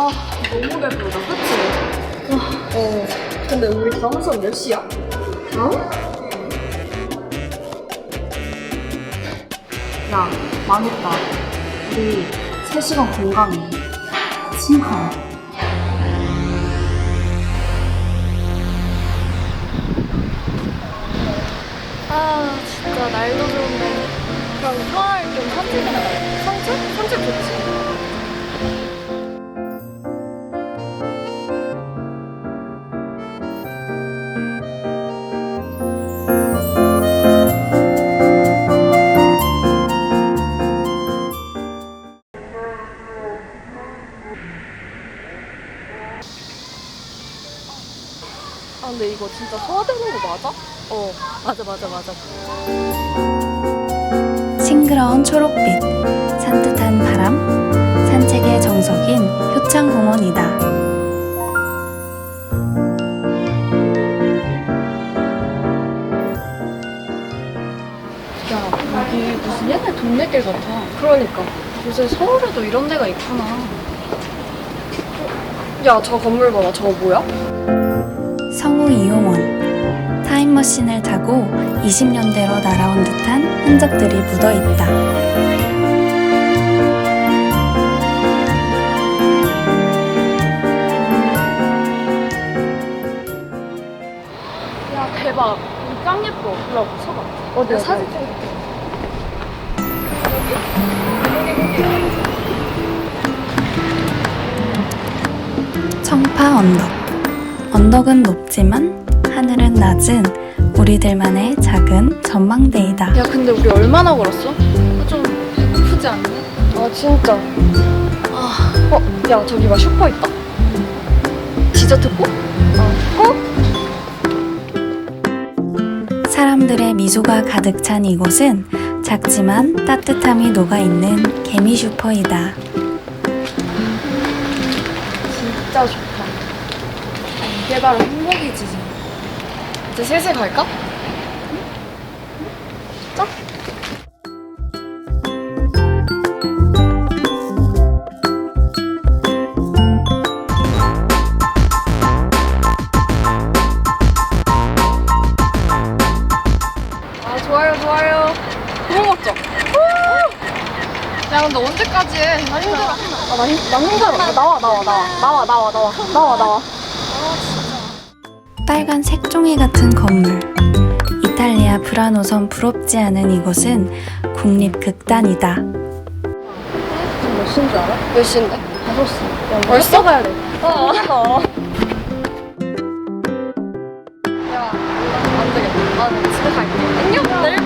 아, 너무 배부르다, 그치? 어, 근데 우리 다음 수업 몇 시야? 어? 야, 망했다. 우리 3시간 공강해. 심하. 아 진짜 날도 좋은데 그럼 평화를 좀 산책이나 산책? 산책 좋지 아 근데 이거 진짜 소화되는 거 맞아? 어 맞아 맞아 맞아 싱그러운 초록빛, 산뜻한 바람, 산책의 정석인 효창공원이다. 야, 여기 무슨 옛날 동네길 같아. 그러니까. 요새 서울에도 이런 데가 있구나. 야, 저 건물 봐봐. 저거 뭐야? 성우 이용원. 타임머신을 타고 20년대로 날아온 듯한 흔적들이 묻어 있다. 야, 대박. 짱 예뻐. 일로 와봐, 서봐. 어디, 야, 사진 찍을게. 청파 언덕. 언덕은 높지만 하늘은 낮은 우리들만의 작은 전망대이다. 야, 근데 우리 얼마나 걸었어? 좀 배고프지 않니? 아, 진짜. 아, 어, 야, 저기 봐, 슈퍼 있다. 디저트 꼭? 아, 꼭? 사람들의 미소가 가득 찬 이곳은 작지만 따뜻함이 녹아있는 개미 슈퍼이다. 진짜 좋다. 이게 바로 행복이지. 이제 슬슬 갈까? 자. 아 좋아요 좋아요. 그거 먹자. 야 근데 언제까지 해? 나 힘들어. 아, 나, 힘, 나 힘들어. 야, 나와 나와 나와 나와 나와 나와 나와 나와. 빨간 색종이 같은 건물. 이탈리아 브라노선 부럽지 않은 이곳은 국립극단이다. 몇 시인 줄 알아? 몇 시인데? 다섯 시. 야, 벌써 가야 돼. 어. 야, 안 되겠다. 나는